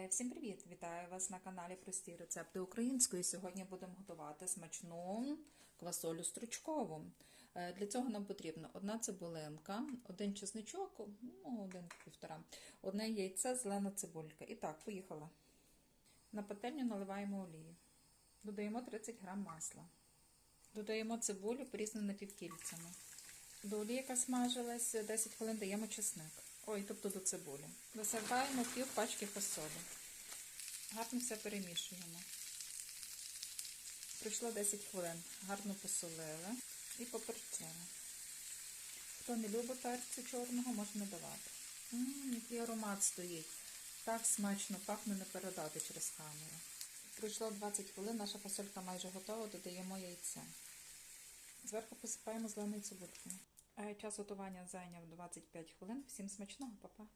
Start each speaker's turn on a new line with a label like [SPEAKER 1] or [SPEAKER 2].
[SPEAKER 1] Е, Всім привіт! Вітаю вас на каналі Прості рецепти української. Сьогодні будемо готувати смачну квасолю стручкову. Е, Для цього нам потрібно одна цибулинка, один чесничок, ну, один півтора, одне яйце, зелена цибулька. І так, поїхала. На пательню наливаємо олію. Додаємо 30 грам масла. Додаємо цибулю, порізану напівкільцями. До олії, яка смажилась, 10 хвилин даємо чесник. Ой, тобто до цибулі. Висипаємо пів пачки фасолі. Гарно все перемішуємо. Пройшло 10 хвилин. Гарно посолили і поперчили. Хто не любить перцю чорного, можна давати. Ммм, який аромат стоїть. Так смачно пахне не передати через камеру. Пройшло 20 хвилин, наша фасолька майже готова, додаємо яйце. Зверху посипаємо зеленою цибулькою. Е, Час готування зайняв 25 хвилин. Всім смачного, па-па!